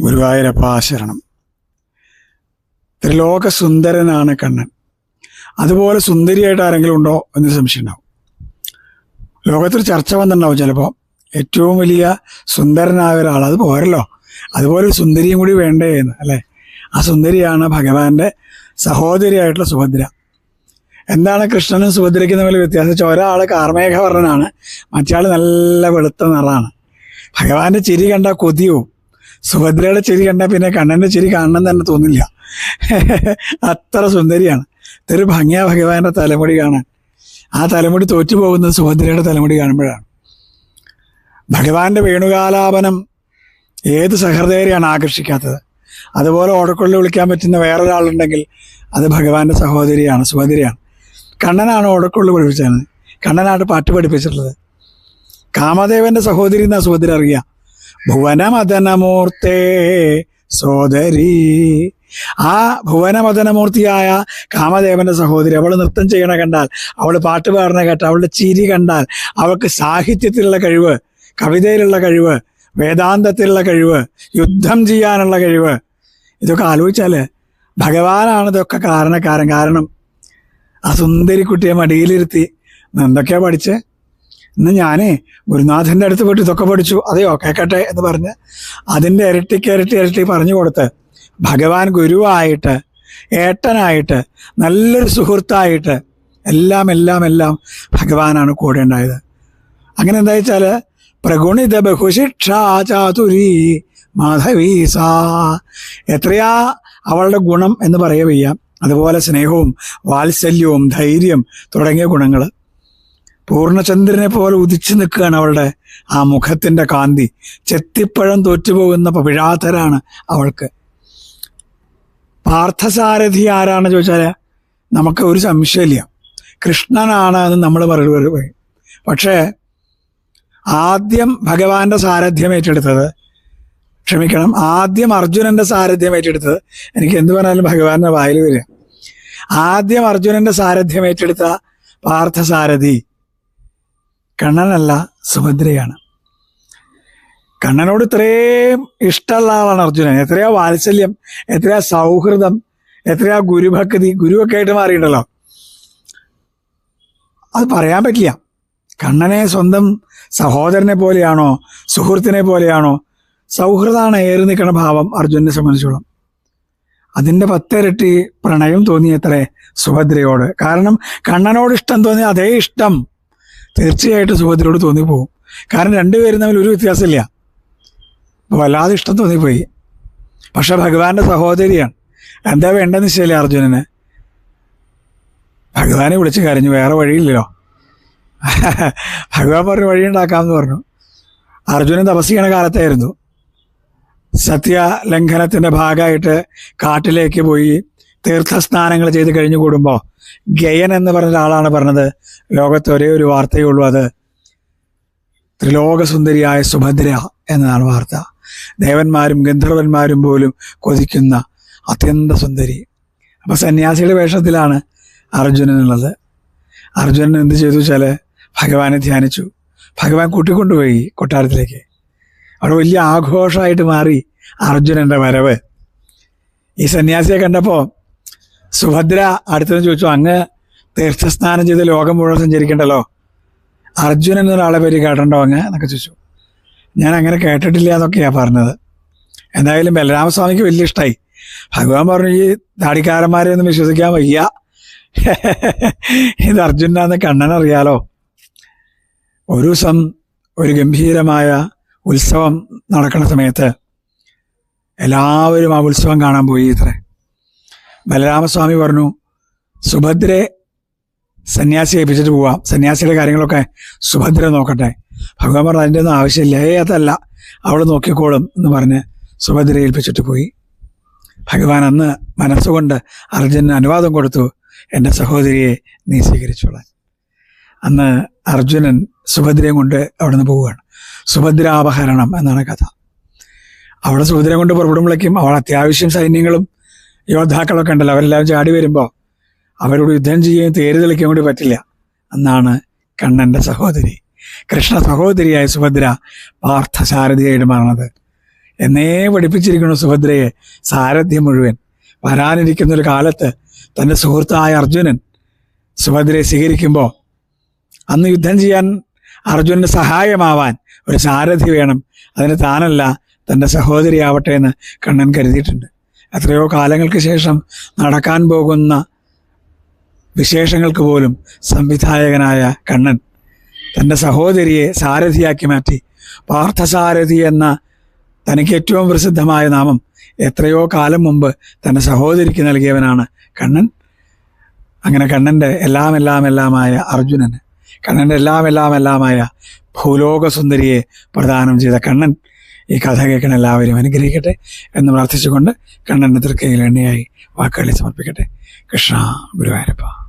ഗുരുവായൂരപ്പ ആശരണം ത്രിലോക സുന്ദരനാണ് കണ്ണൻ. അതുപോലെ സുന്ദരിയായിട്ട് ആരെങ്കിലും ഉണ്ടോ എന്ന് സംശയം ഉണ്ടാവും. ലോകത്തിൽ ചർച്ച വന്നിട്ടുണ്ടാവും ചിലപ്പോൾ ഏറ്റവും വലിയ സുന്ദരനായ ഒരാൾ അത് പോരല്ലോ. അതുപോലെ ഒരു സുന്ദരിയും കൂടി വേണ്ടേ എന്ന് അല്ലേ? ആ സുന്ദരിയാണ് ഭഗവാന്റെ സഹോദരിയായിട്ടുള്ള സുഭദ്ര. എന്താണ് കൃഷ്ണനും സുഭദ്രയ്ക്കും തമ്മിൽ വ്യത്യാസം? ഒരാൾ കാർമേഘവർണനാണ് മറ്റേ നല്ല വെളുത്ത നിറാണ് ഭഗവാന്റെ ചിരി കണ്ട കൊതിയോ സുഭദ്രയുടെ ചിരി കണ്ടാൽ പിന്നെ കണ്ണന്റെ ചിരി കാണണം തന്നെ തോന്നില്ല. അത്ര സുന്ദരിയാണ്. ഇതൊരു ഭംഗിയാ ഭഗവാന്റെ തലമുടി കാണാൻ. ആ തലമുടി തോറ്റു പോകുന്നത് സുഭദ്രയുടെ തലമുടി കാണുമ്പോഴാണ്. ഭഗവാന്റെ വേണുകാലാപനം ഏത് സഹൃദയരെയാണ് ആകർഷിക്കാത്തത്? അതുപോലെ ഓടക്കൊള്ളി വിളിക്കാൻ പറ്റുന്ന വേറൊരാളുണ്ടെങ്കിൽ അത് ഭഗവാന്റെ സഹോദരിയാണ് സുഭദ്രയാണ്. കണ്ണനാണ് ഓടക്കൊള്ളി പഠിപ്പിച്ചത്. കണ്ണനാണ് പാട്ട് പഠിപ്പിച്ചിട്ടുള്ളത്. കാമദേവന്റെ സഹോദരി എന്നാ സുഭദ്ര അറിയാം? ഭുവനമദനമൂർത്തേ സോദരി. ആ ഭുവനമദനമൂർത്തിയായ കാമദേവന്റെ സഹോദരി അവൾ നൃത്തം ചെയ്യണ കണ്ടാൽ അവൾ പാട്ട് പാടണ കേട്ടാൽ അവളുടെ ചിരി കണ്ടാൽ അവൾക്ക് സാഹിത്യത്തിലുള്ള കഴിവ് കവിതയിലുള്ള കഴിവ് വേദാന്തത്തിലുള്ള കഴിവ് യുദ്ധം ചെയ്യാനുള്ള കഴിവ് ഇതൊക്കെ ആലോചിച്ചാൽ ഭഗവാനാണ് ഇതൊക്കെ കാരണക്കാരൻ. കാരണം ആ സുന്ദരി കുട്ടിയെ മടിയിലിരുത്തി "ഇന്ന് എന്തൊക്കെയാ പഠിച്ചേ? ഇന്ന് ഞാനേ ഗുരുനാഥന്റെ അടുത്ത് പോയിട്ട് ഇതൊക്കെ പഠിച്ചു. അതെയോ? കേക്കട്ടെ എന്ന് പറഞ്ഞ് അതിന്റെ ഇരട്ടിക്ക് ഇരട്ടി ഇരട്ടി പറഞ്ഞു കൊടുത്ത് ഭഗവാൻ ഗുരുവായിട്ട് ഏട്ടനായിട്ട് നല്ലൊരു സുഹൃത്തായിട്ട് എല്ലാം എല്ലാം എല്ലാം ഭഗവാനാണ് കൂടെ ഉണ്ടായത്. അങ്ങനെ എന്താ വെച്ചാൽ പ്രഗുണിത ബഹുശിക്ഷാ ചാതുരി മാധവീസ എത്രയാ അവളുടെ ഗുണം എന്ന് പറയുകയ്യാം അതുപോലെ സ്നേഹവും വാത്സല്യവും ധൈര്യം തുടങ്ങിയ ഗുണങ്ങൾ പൂർണചന്ദ്രനെ പോലെ ഉദിച്ചു നിൽക്കുകയാണ് അവളുടെ ആ മുഖത്തിന്റെ കാന്തി. ചെത്തിപ്പഴം തോറ്റുപോകുന്ന പിഴാതരാണ് അവൾക്ക്. പാർത്ഥസാരഥി ആരാണെന്ന് ചോദിച്ചാൽ നമുക്ക് ഒരു സംശയമില്ല. കൃഷ്ണനാണ് എന്ന് നമ്മൾ പറയും. പക്ഷേ ആദ്യം ഭഗവാന്റെ സാരഥ്യം ഏറ്റെടുത്തത് ക്ഷമിക്കണം ആദ്യം അർജുനന്റെ സാരഥ്യം ഏറ്റെടുത്തത് എനിക്ക് എന്ത് പറഞ്ഞാലും ഭഗവാന്റെ വായിൽ വരിക. ആദ്യം അർജുനന്റെ സാരഥ്യം ഏറ്റെടുത്ത പാർത്ഥസാരഥി കണ്ണനല്ല സുഭദ്രയാണ്. കണ്ണനോട് ഇത്രയും ഇഷ്ടമുള്ള ആളാണ് അർജുനൻ. എത്രയാ വാത്സല്യം എത്രയാ സൗഹൃദം എത്രയാ ഗുരുഭക്തി ഗുരുവൊക്കെ ആയിട്ട് മാറിയിട്ടുണ്ടല്ലോ. അത് പറയാൻ പറ്റില്ല. കണ്ണനെ സ്വന്തം സഹോദരനെ പോലെയാണോ സുഹൃത്തിനെ പോലെയാണോ സൗഹൃദമാണ് ഏറി നിൽക്കുന്ന ഭാവം അർജുനെ സംബന്ധിച്ചോളം. അതിന്റെ പത്തിരട്ടി പ്രണയം തോന്നിയത്രേ സുഭദ്രയോട്. കാരണം കണ്ണനോട് ഇഷ്ടം തോന്നിയ അതേ ഇഷ്ടം തീർച്ചയായിട്ടും സുഭദ്രയോട് തോന്നിപ്പോവും. കാരണം രണ്ടുപേരും തമ്മിൽ ഒരു വ്യത്യാസമില്ല. വല്ലാതെ ഇഷ്ടം തോന്നിപ്പോയി. പക്ഷെ ഭഗവാന്റെ സഹോദരിയാണ്. എന്താ വേണ്ടെന്ന് വെച്ചാലേ അർജുനന്. ഭഗവാനെ വിളിച്ച് കരഞ്ഞു. വേറെ വഴിയില്ലല്ലോ. ഭഗവാൻ പറഞ്ഞു വഴി ഉണ്ടാക്കാമെന്ന് പറഞ്ഞു. അർജുനൻ തപസ് കാലത്തായിരുന്നു. സത്യലംഘനത്തിന്റെ ഭാഗമായിട്ട് കാട്ടിലേക്ക് പോയി തീർത്ഥസ്നാനങ്ങൾ ചെയ്ത് കഴിഞ്ഞു കൂടുമ്പോൾ ഗയൻ എന്ന് പറഞ്ഞ ഒരാളാണ് പറഞ്ഞത്. ലോകത്ത് ഒരേ ഒരു വാർത്തയേ ഉള്ളൂ അത്. ത്രിലോകസുന്ദരിയായ സുഭദ്ര എന്നതാണ് വാർത്ത. ദേവന്മാരും ഗന്ധർവന്മാരും പോലും കൊതിക്കുന്ന അത്യന്ത സുന്ദരി. അപ്പൊ സന്യാസിയുടെ വേഷത്തിലാണ് അർജുനനുള്ളത്. അർജുനൻ എന്ത് ചെയ്തു വെച്ചാൽ ഭഗവാനെ ധ്യാനിച്ചു. ഭഗവാൻ കൂട്ടിക്കൊണ്ടുപോയി കൊട്ടാരത്തിലേക്ക്. അവിടെ വലിയ ആഘോഷമായിട്ട് മാറി അർജുനന്റെ വരവ്. ഈ സന്യാസിയെ കണ്ടപ്പോൾ സുഭദ്ര അടുത്തത് ചോദിച്ചു അങ്ങ് തീർത്ഥസ്നാനം ചെയ്ത് ലോകം മുഴുവൻ സഞ്ചരിക്കണ്ടല്ലോ? അർജുനൻ എന്നൊരാളെ പേര് കേട്ടിട്ടുണ്ടോ അങ്ങ്? എന്നൊക്കെ ചോദിച്ചു. ഞാൻ അങ്ങനെ കേട്ടിട്ടില്ല എന്നൊക്കെയാ പറഞ്ഞത്. എന്തായാലും ബലരാമസ്വാമിക്ക് വലിയ ഇഷ്ടമായി ഭഗവാൻ പറഞ്ഞു ഈ താടിക്കാരന്മാരെ ഒന്നും വിശ്വസിക്കാൻ വയ്യ. ഇത് അർജുനാന്ന് കണ്ണൻ അറിയാലോ. ഒരു ദിവസം ഒരു ഗംഭീരമായ ഉത്സവം നടക്കുന്ന സമയത്ത് എല്ലാവരും ആ ഉത്സവം കാണാൻ പോയി ഇത്രേ. ബലരാമസ്വാമി പറഞ്ഞു സുഭദ്രയെ സന്യാസി ഏൽപ്പിച്ചിട്ട് പോവാം. സന്യാസിയുടെ കാര്യങ്ങളൊക്കെ സുഭദ്ര നോക്കട്ടെ. ഭഗവാൻ പറഞ്ഞു അതിന്റെ ഒന്നും ആവശ്യമില്ല. ഏ അതല്ല. അവൾ നോക്കിക്കോളും എന്ന് പറഞ്ഞ് സുഭദ്ര ഏൽപ്പിച്ചിട്ട് പോയി. ഭഗവാൻ അന്ന് മനസ്സുകൊണ്ട് അർജുനന് അനുവാദം കൊടുത്തു എന്റെ സഹോദരിയെ നീ സ്വീകരിച്ചോളാൻ. അന്ന് അർജുനൻ സുഭദ്രയും കൊണ്ട് അവിടെ നിന്ന് പോവുകയാണ്. സുഭദ്രാപഹരണം എന്നാണ് കഥ. അവിടെ സുഭദ്രയും കൊണ്ട് പുറപ്പെടുമ്പോഴേക്കും അവൾ അത്യാവശ്യം സൈന്യങ്ങളും യോദ്ധാക്കളൊക്കെ ഉണ്ടല്ലോ അവരെല്ലാം ചാടി വരുമ്പോൾ അവരോട് യുദ്ധം ചെയ്യുകയും തേര് തെളിക്കാൻ കൂടി പറ്റില്ല. എന്നാണ് കണ്ണന്റെ സഹോദരി കൃഷ്ണ സഹോദരിയായ സുഭദ്ര പാർത്ഥസാരഥിയായിട്ട് മാറണത്. എന്നേ പഠിപ്പിച്ചിരിക്കുന്നു സുഭദ്രയെ സാരഥ്യം മുഴുവൻ. വരാനിരിക്കുന്ന ഒരു കാലത്ത് തന്റെ സുഹൃത്തായ അർജുനൻ സുഭദ്രയെ സ്വീകരിക്കുമ്പോൾ അന്ന് യുദ്ധം ചെയ്യാൻ അർജുനന് സഹായമാവാൻ ഒരു സാരഥി വേണം. അതിന് താനല്ല തന്റെ സഹോദരിയാവട്ടെ എന്ന് കണ്ണൻ കരുതിയിട്ടുണ്ട്. എത്രയോ കാലങ്ങൾക്ക് ശേഷം നടക്കാൻ പോകുന്ന വിശേഷങ്ങൾക്ക് പോലും സംവിധായകനായ കണ്ണൻ തന്റെ സഹോദരിയെ സാരഥിയാക്കി മാറ്റി. പാർത്ഥസാരഥി എന്ന തനിക്ക് ഏറ്റവും പ്രസിദ്ധമായ നാമം എത്രയോ കാലം മുമ്പ് തന്റെ സഹോദരിക്ക് നൽകിയവനാണ് കണ്ണൻ. അങ്ങനെ കണ്ണന്റെ എല്ലാം എല്ലാം എല്ലാമായ അർജുനന് കണ്ണന്റെ എല്ലാം എല്ലാം എല്ലാമായ ഭൂലോക സുന്ദരിയെ പ്രദാനം ചെയ്ത കണ്ണൻ ഈ കഥ കേൾക്കുന്ന എല്ലാവരും അനുഗ്രഹിക്കട്ടെ എന്ന് പ്രാർത്ഥിച്ചുകൊണ്ട് കണ്ണന്റെ തൃക്കൈയിൽ എണ്ണയായി വാക്കുകളെ സമർപ്പിക്കട്ടെ. കൃഷ്ണ ഗുരുവായൂരപ്പ.